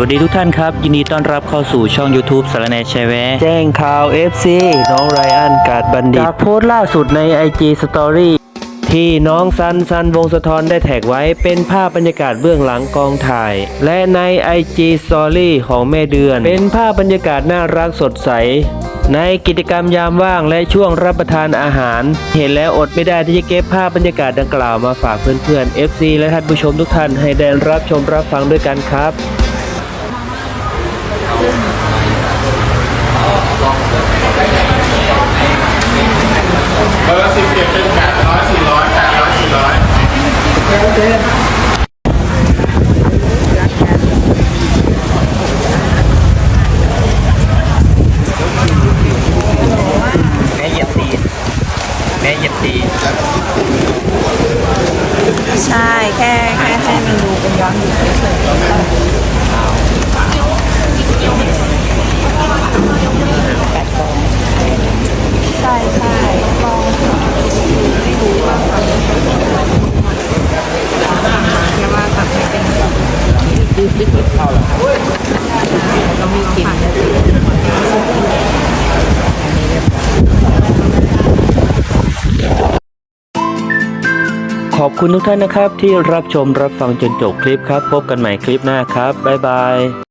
วัสดีทุกท่านครับ ยินดีต้อนรับเข้าสู่ช่อง YouTube สารแหนแชร์แวะแจ้งข่าว FC น้องไรอันกาดบัณฑิต จากโพสต์ล่าสุดใน IG Story ที่น้องซันซันวงสะทอนได้แท็กไว้เป็นภาพบรรยากาศเบื้องหลังกองถ่าย และใน IG Story ของแม่เดือน เป็นภาพบรรยากาศน่ารักสดใส ในกิจกรรมยามว่างและช่วงรับประทานอาหาร เห็นแล้วอดไม่ได้ที่จะเก็บภาพบรรยากาศดังกล่าวมาฝากเพื่อนๆ FC และท่านผู้ชมทุกท่านให้ได้รับชมรับฟังด้วยกันครับ เบอร์สิบเอ็ดเป็นแปดร้อยสี่ร้อยแปดร้อยสี่ร้อยแม่เหยียบตีแม่เหยียบตีใช่แค่แค่ให้มันดูเป็นย้อนยุคเฉยๆใช่ใช่ลองไม่รู้ว่าทำแค่ว่าทำให้เป็น ดื้อๆเข้าแล้วก็มีกลิ่นขอบคุณทุกท่านนะครับที่รับชมรับฟังจนจบคลิปครับ พบกันใหม่คลิปหน้าครับ บ๊ายบาย